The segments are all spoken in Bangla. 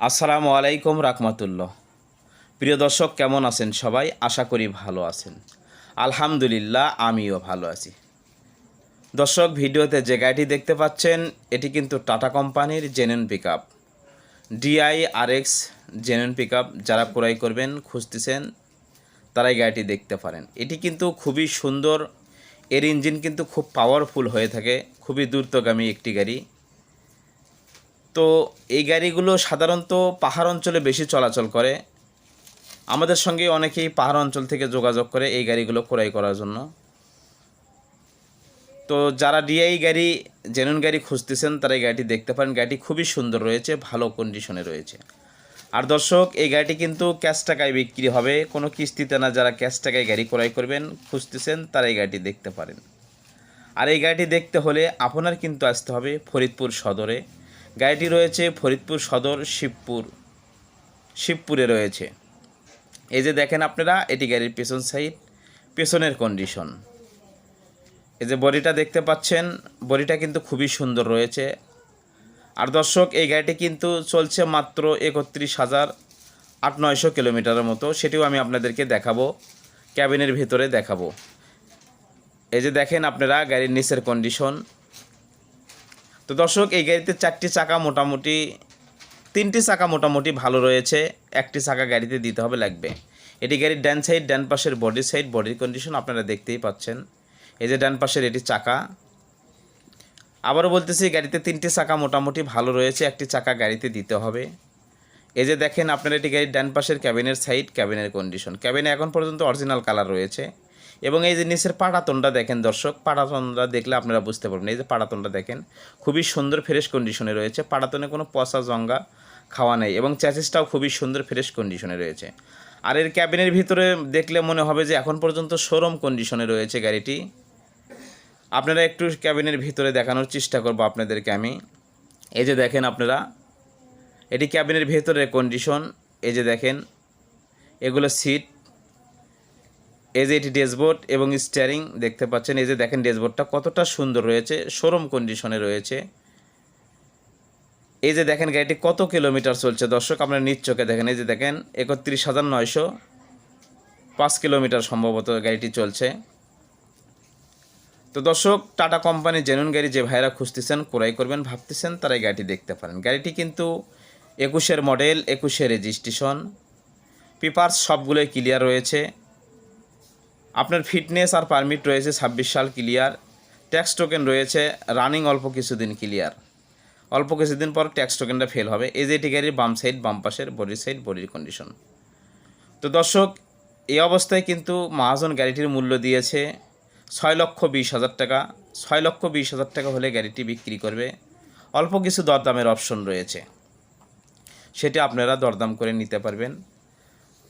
আসসালামু আলাইকুম রাহমাতুল্লাহ। প্রিয় দর্শক, কেমন আছেন সবাই? আশা করি ভালো আছেন। আলহামদুলিল্লাহ, আমিও ভালো আছি। দর্শক, ভিডিওতে যে গাড়িটি দেখতে পাচ্ছেন, এটি কিন্তু টাটা কোম্পানির জেনেন pick up DI R X জেনেন pick up যারা ক্রয় করবেন, খুঁজতেছেন, তারাই গাড়িটি দেখতে পারেন। এটি কিন্তু খুবই সুন্দর, এর ইঞ্জিন কিন্তু খুব পাওয়ারফুল হয়ে থাকে, খুবই দ্রুতগামী একটি গাড়ি। তো এই গাড়িগুলো সাধারণত পাহাড় অঞ্চলে বেশি চলাচল করে। আমাদের সঙ্গে অনেকেই পাহাড় অঞ্চল থেকে যোগাযোগ করে এই গাড়িগুলো ক্রয় করার জন্য। তো যারা ডিআই গাড়ি জেনুন গাড়ি খুঁজতেছেন, তারা এই গাড়িটি দেখতে পারেন। গাড়িটি খুবই সুন্দর রয়েছে, ভালো কন্ডিশনে রয়েছে। আর দর্শক, এই গাড়িটি কিন্তু ক্যাশ টাকায় বিক্রি হবে। কোনো কিস্তিতে না যারা ক্যাশ টাকায় গাড়ি ক্রয় করবেন, খুঁজতেছেন তারা এই গাড়িটি দেখতে পারেন। আর এই গাড়িটি দেখতে হলে আপনার কিন্তু আসতে হবে ফরিদপুর সদরে। গাড়িটি রয়েছে ফরিদপুর সদর শিবপুর, শিবপুরে রয়েছে। এই যে দেখেন আপনারা, এটি গাড়ির পেছন সাইড, পেছনের কন্ডিশন এই যে বডিটা দেখতে পাচ্ছেন, বডিটা কিন্তু খুবই সুন্দর রয়েছে। আর দর্শক, এই গাড়িটি কিন্তু চলছে মাত্র একত্রিশ হাজার আট নয়শো কিলোমিটারের মতো। সেটিও আমি আপনাদেরকে দেখাবো, ক্যাবিনের ভিতরে দেখাবো। এই যে দেখেন আপনারা, গাড়ির নিচের কন্ডিশন তো দর্শক, এই গাড়িতে চারটি চাকা মোটামুটি, তিনটি চাকা মোটামুটি ভালো রয়েছে। একটি চাকা গাড়িতে দিতে হবে, লাগবে। এটি গাড়ির ডান সাইড ডান পাশের বডি সাইড বডির কন্ডিশন আপনারা দেখতেই পাচ্ছেন। এই যে ডান পাশের এটি চাকা। আবারও বলতেছি গাড়িতে তিনটি চাকা মোটামুটি ভালো রয়েছে, একটি চাকা গাড়িতে দিতে হবে। এই যে দেখেন, আপনারা এটি গাড়ির ডান পাশের ক্যাবিনের সাইড ক্যাবিনের কন্ডিশন ক্যাবিনে এখন পর্যন্ত অরিজিনাল কালার রয়েছে। এবং এই যে নিচের পাটাতনটা দেখেন দর্শক পাটাতনটা দেখলে আপনারা বুঝতে পারবেন। এই যে পাটাতনটা দেখেন, খুবই সুন্দর ফ্রেশ কন্ডিশনে রয়েছে। পাটাতনে কোনো পচা জঙ্গা খাওয়া নেই এবং চ্যাসিসটাও খুবই সুন্দর ফ্রেশ কন্ডিশনে রয়েছে। আর এর ক্যাবিনের ভিতরে দেখলে মনে হবে যে এখন পর্যন্ত শোরুম কন্ডিশনে রয়েছে গাড়িটি। আপনারা একটু ক্যাবিনের ভিতরে দেখানোর চেষ্টা করব আপনাদেরকে আমি। এই যে দেখেন আপনারা, এটি ক্যাবিনের ভেতরের কন্ডিশন এই যে দেখেন, এগুলো সিট এই যে এটি ড্যাশবোর্ড এবং স্টিয়ারিং দেখতে পাচ্ছেন। এই যে দেখেন ড্যাশবোর্ডটা কতটা সুন্দর রয়েছে শোরুম কন্ডিশনে রয়েছে। এই যে দেখেন গাড়িটি কত কিলোমিটার চলছে। দর্শক, আপনার নিজ চোখে দেখেন। এই যে দেখেন, একত্রিশ হাজার নয়শো পাঁচ কিলোমিটার সম্ভবত গাড়িটি চলছে। তো দর্শক, টাটা কোম্পানি জেনুইন গাড়ি যে ভাইরা খুঁজতেছেন, ক্রয় করবেন, ভাবতেছেন তারা গাড়িটি দেখতে পারেন। গাড়িটি কিন্তু একুশের মডেল একুশের রেজিস্ট্রেশন পেপার্স সবগুলোই ক্লিয়ার রয়েছে। আপনার ফিটনেস আর পারমিট রয়েছে ছাব্বিশ সাল ক্লিয়ার। ট্যাক্স টোকেন রয়েছে রানিং অল্প কিছুদিন ক্লিয়ার। অল্প কিছুদিন পর ট্যাক্স টোকেনটা ফেল হবে। এই যে গাড়ির বাম সাইড, বাম পাশের বডির সাইড, বডির কন্ডিশন তো দর্শক, এই অবস্থায় কিন্তু মহাজন গাড়িটির মূল্য দিয়েছে ছয় লক্ষ বিশ হাজার টাকা। ছয় লক্ষ বিশ হাজার টাকা হলে গাড়িটি বিক্রি করবে। অল্প কিছু দরদামের অপশন রয়েছে। সেটা আপনারা দরদাম করে নিতে পারবেন।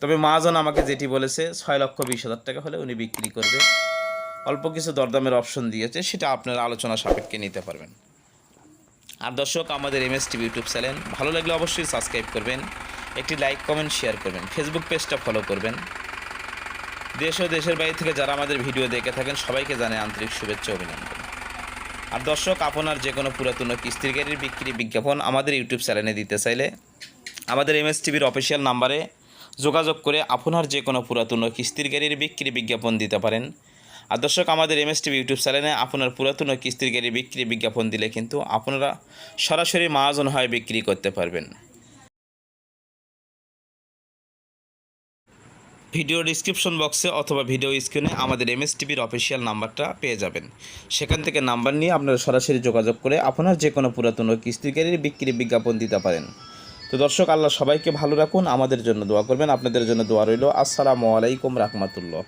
তবে মহাজন আমাকে যেটি বলেছে, ছয় লক্ষ বিশ হাজার টাকা হলে উনি বিক্রি করবে। অল্প কিছু দরদামের অপশন দিয়েছে, সেটা আপনারা আলোচনা সাপেক্ষে নিতে পারবেন। আর দর্শক, আমাদের M S TV YouTube channel ভালো লাগলে অবশ্যই সাবস্ক্রাইব করবেন, একটি লাইক কমেন্ট শেয়ার করবেন ফেসবুক পেজটা ফলো করবেন। দেশ ও দেশের বাইরে থেকে যারা আমাদের ভিডিও দেখে থাকেন, সবাইকে জানে আন্তরিক শুভেচ্ছা অভিনন্দন। আর দর্শক, আপনার যে কোনো পুরাতন কিস্তির গাড়ির বিক্রি বিজ্ঞাপন আমাদের ইউটিউব চ্যানেলে দিতে চাইলে, আমাদের এম এস টিভির অফিসিয়াল নাম্বারে যোগাযোগ করে আপনার যে কোনো পুরাতন কিস্তির গাড়ির বিক্রি বিজ্ঞাপন দিতে পারেন। আর দর্শক, আমাদের এম এস টিভি ইউটিউব চ্যানেলে আপনার পুরাতন কিস্তির গাড়ি বিক্রি বিজ্ঞাপন দিলে কিন্তু আপনারা সরাসরি মাহাজন হয় বিক্রি করতে পারবেন। ভিডিও ডিসক্রিপশন বক্সে অথবা ভিডিও স্ক্রিনে আমাদের এম এস টিভির অফিসিয়াল নাম্বারটা পেয়ে যাবেন। সেখান থেকে নাম্বার নিয়ে আপনারা সরাসরি যোগাযোগ করে আপনার যে কোনো পুরাতন কিস্তির গাড়ির বিক্রি বিজ্ঞাপন দিতে পারেন। তো দর্শক, আল্লাহ সবাইকে ভালো রাখুন, আমাদের জন্য দোয়া করবেন। আপনাদের জন্য দোয়া রইল। আসসালামু আলাইকুম রহমতুল্লাহ।